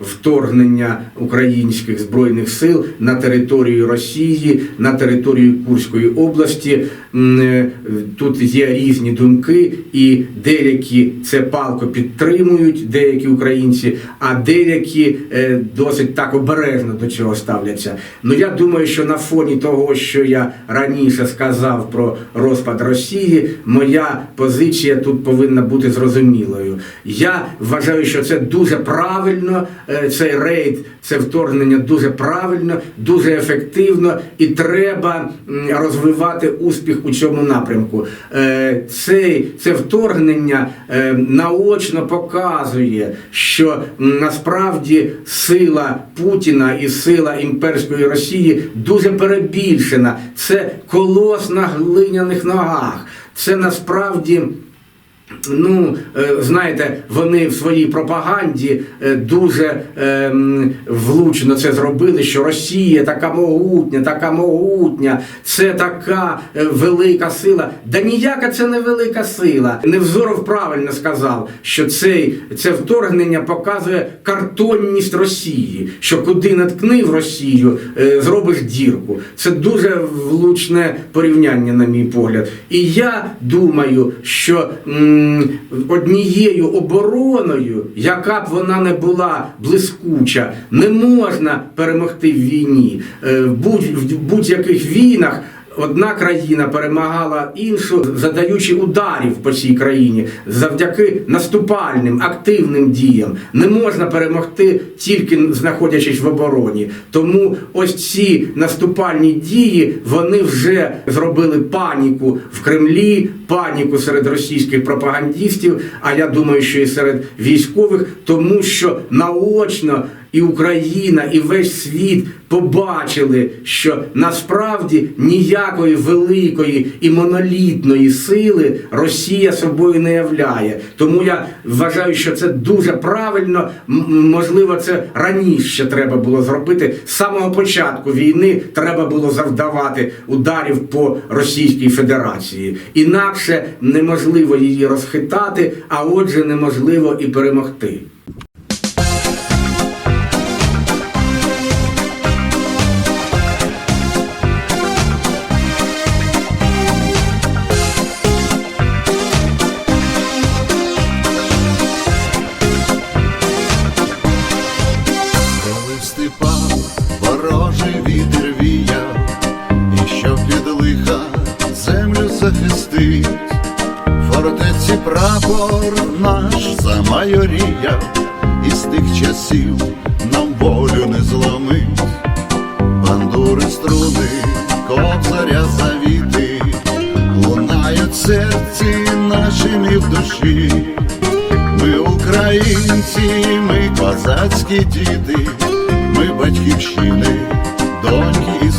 вторгнення українських збройних сил на територію Росії, на територію Курської області. Е, Тут є різні думки, і деякі це палко підтримують, деякі українці, а деякі е, досить так обережно до цього ставляться. Ну я думаю, що на фоні того, що я раніше сказав про розпад Росії, моя позиція тут повинна бути зрозумілою. Я вважаю, що це дуже правильно. Е, Цей рейд, це вторгнення дуже правильно, дуже ефективно, і треба розвивати успіх у цьому напрямку. Е, Цей, це вторгнення е, наочно показує, що насправді сила Путіна і сила імперської Росії дуже перебільшена. Це колос на глиняних ногах. Це насправді. Ну, е, знаєте, вони в своїй пропаганді е, дуже ем, влучно це зробили, що Росія така могутня, така могутня, це така е, велика сила. Да ніяка це не велика сила. Невзоров правильно сказав, що цей, це вторгнення показує картонність Росії, що куди наткни в Росію, зробиш дірку. Це дуже влучне порівняння, на мій погляд. І я думаю, що однією обороною, яка б вона не була блискуча, не можна перемогти в війні. Е, в будь-яких війнах. Одна країна перемагала іншу, задаючи ударів по цій країні завдяки наступальним активним діям. Не можна перемогти тільки знаходячись в обороні. Тому ось ці наступальні дії вони вже зробили паніку в Кремлі, паніку серед російських пропагандистів. А я думаю, що і серед військових, тому що наочно і Україна, і весь світ побачили, що насправді ніякої великої і монолітної сили Росія собою не являє. Тому я вважаю, що це дуже правильно. Можливо, це раніше треба було зробити. З самого початку війни треба було завдавати ударів по Російській Федерації. Інакше неможливо її розхитати, а отже, неможливо і перемогти. Фортеці прапор наш замайоріяв, і з тих часів нам волю не зломить, бандури струни, кобзаря завіти, лунають в серці нашим і в душі. Ми українці, ми козацькі діти, ми батьківщини, доньки і